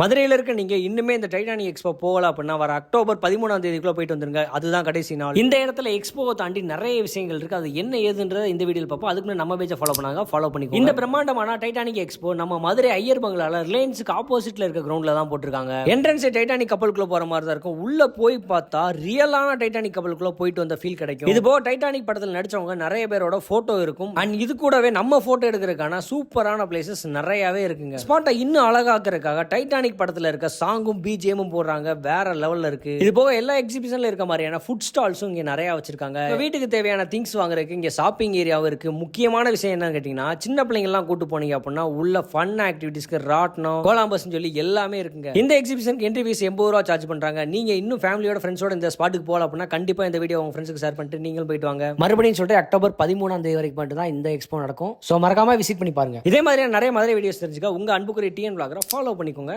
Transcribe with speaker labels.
Speaker 1: மதுரையில் இருக்க நீங்கள் இன்னுமே இந்த டைட்டானிக் எக்ஸ்போ போகலாம் அப்படின்னா வர அக்டோபர் பதிமூணாம் தேதிக்குள்ளே போயிட்டு வந்துருங்க. அதுதான் கடைசி நாள். இந்த இடத்துல எக்ஸ்போவை தாண்டி நிறைய விஷயங்கள் இருக்குது அது என்ன ஏதுன்றத இந்த வீடியோவில் பார்ப்போம். அதுக்கு நம்ம பேஜை ஃபாலோ பண்ணாங்க ஃபாலோ பண்ணிக்கோ இந்த பிரம்மாண்டமான டைட்டானிக் எக்ஸ்போ நம்ம மதுரை ஐயர் பங்களால ரிலையன்ஸுக்கு ஆப்போசிட்டில் இருக்க கிரவுண்டில் தான் போட்டிருக்காங்க. என்ட்ரன்ஸ் டைட்டானிக் கப்பலுக்குள்ளே போகிற மாதிரி தான் இருக்கும். உள்ளே போய் பார்த்தா ரியலான டைட்டானிக் கப்பலுக்குள்ளே போயிட்டு வந்த ஃபீல் கிடைக்கும். இது போக டைட்டானிக் படத்தில் நடிச்சவங்க நிறைய பேரோட ஃபோட்டோ இருக்கும். அண்ட் இது கூடவே நம்ம ஃபோட்டோ எடுக்கிறதுக்கான சூப்பரான பிளேசஸ் நிறையாவே இருக்குங்க. ஸ்பாட்டை இன்னும் அழகாக்குறதுக்காக டைட்டானிக் படத்துல இருக்க சாங்கும் பிஜிஎமும் போடுறாங்க. வேற லெவல்ல இருக்கு. இது போக எல்லா எக்ஸிபிஷன்ல இருக்க மாதிரியான ஃபுட் ஸ்டால்ஸும் இங்கே நிறைய வச்சிருக்காங்க. வீட்டுக்கு தேவையான திங்ஸ் வாங்குறதுக்கு இங்கே ஷாப்பிங் ஏரியாவும் இருக்கு. முக்கியமான விஷயம் என்னன்னு கேட்டிங்கன்னா சின்ன பிள்ளைங்கள்லாம் கூட்டு போனீங்க அப்படின்னா உள்ள ஃபன் ஆக்டிவிட்டிஸ்க்கு ராட்னம் கோலாம்பஸ் சொல்லி எல்லாமே இருக்குங்க. இந்த எக்ஸிபிஷனுக்கு என்ட்ரி ஃபீஸ் எண்பது ரூபா சார்ஜ் பண்ணுறாங்க நீங்க இன்னும் ஃபேமிலியோட ஃப்ரெண்ட்ஸோட இந்த ஸ்பாட்டுக்கு போகலாம் அப்படின்னா கண்டிப்பாக இந்த வீடியோ உங்க ஃப்ரெண்ட்ஸ்க்கு ஷேர் பண்ணிட்டு நீங்களும் போயிட்டு வாங்க. மறுபடியும் சொல்லிட்டு அக்டோபர் பதிமூணாம் தேதி வரைக்கும் மட்டும் தான் இந்த எக்ஸ்போ நடக்கும். ஸோ மறக்காம விசிட் பண்ணி பாருங்க. இதே மாதிரியான நிறைய மாதிரி வீடியோஸ் தெரிஞ்சுக்க உங்க அன்புக்குரிய டிஎன் பிளாகரை ஃபாலோ பண்ணிக்கோங்க.